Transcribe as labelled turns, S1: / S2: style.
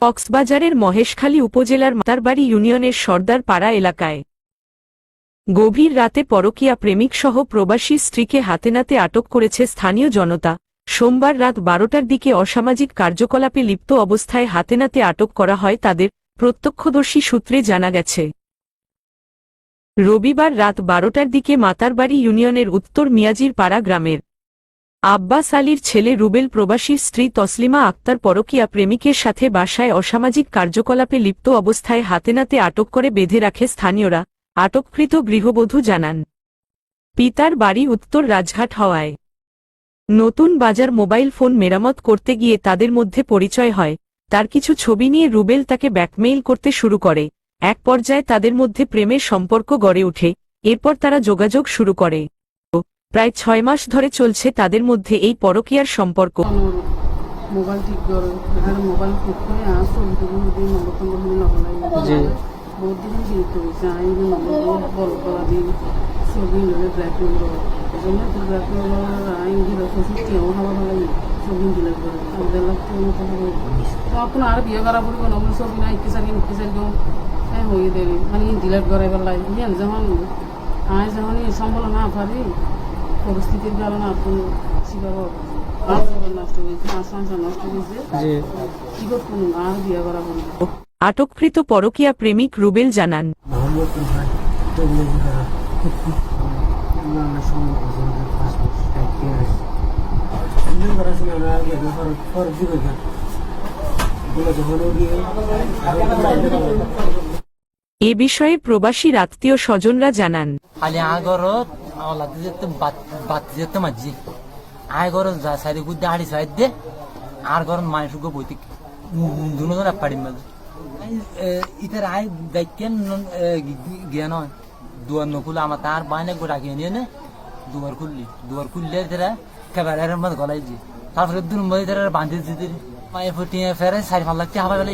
S1: কক্সবাজারের মহেশখালী উপজেলার মাতারবাড়ি ইউনিয়নের সর্দার পাড়া এলাকায়। গভীর রাতে পরকীয়া প্রেমিকসহ প্রবাসী স্ত্রীকে হাতেনাতে আটক করেছে স্থানীয় জনতা। সোমবার রাত বারোটার দিকে অসামাজিক কার্যকলাপে লিপ্ত অবস্থায় হাতেনাতে আটক করা হয় তাদের প্রত্যক্ষদর্শী সূত্রে জানা গেছে। রবিবার রাত বারোটার দিকে মাতারবাড়ি ইউনিয়নের উত্তর মিয়াজির পাড়া গ্রামের আব্বাস আলীর ছেলে রুবেল প্রবাসীর স্ত্রী তসলিমা আক্তার পরকীয়া প্রেমিকের সাথে বাসায় অসামাজিক কার্যকলাপে লিপ্ত অবস্থায় হাতেনাতে আটক করে বেঁধে রাখে স্থানীয়রা, আটককৃত গৃহবধূ জানান। পিতার বাড়ি উত্তর রাজঘাট হওয়ায়। নতুন বাজার মোবাইল ফোন মেরামত করতে গিয়ে তাদের মধ্যে পরিচয় হয়। তার কিছু ছবি নিয়ে রুবেল তাকে ব্যাকমেইল করতে শুরু করে। এক পর্যায়ে তাদের মধ্যে প্রেমের সম্পর্ক গড়ে ওঠে। এরপর তারা যোগাযোগ শুরু করে। প্রায় ছয় মাস ধরে চলছে তাদের মধ্যে এই পরকীয়ার সম্পর্ক।
S2: মোবাইল ঠিক করে এখানে মোবাইল ঠিক করে আর ছবি টবি মধ্যে নম্বর টম্বর হলে নবলাই বহুত দিন বিরক্ত হয়েছে আমি নম্বর বল করা দিন ছবি তো আমি দিলে শ্বশুর কেউ খাবার ভালো ছবি দিলে করে আমাদের লাগতে মতো তখন আর বিয়ে করা পড়বে না আমরা ছবি না ইকে সারি ইকে সারি হ্যাঁ হয়ে দেবে মানে ডিলেট করে যখন আমি যখন সম্বল না পারি পরিস্থিতির কারণে আপনি শিকার নষ্ট হয়েছে মাছ নষ্ট হয়েছে কি করতেন আর বিয়ে করা
S1: আটককৃত পরকীয়া প্রেমিক রুবেল জানান। এ বিষয়ে প্রবাসীর আত্মীয় স্বজনরা জানান।
S3: খালি আগরত আওলাতে যেতে বাত যেতে মাঝি। আগরত যা, সাইডে গুদ্দে হাড়ি সাইড দে আর গরম মানুষ গো বইতে দুজন পাড়ি মাঝে ইতার আই দেখেন জ্ঞান হয়। দুয়ার নকুলে আমার তার বাইনে গোটা গিয়ে নিয়ে নে, দুয়ার খুললি। দুয়ার খুললে তারা কেবারের মধ্যে গলাই যে তারপরে দুর মধ্যে তারা বাঁধে দিতে মায়ে ফুটিয়ে ফেরে সারি ভালো লাগছে হাবা গেলে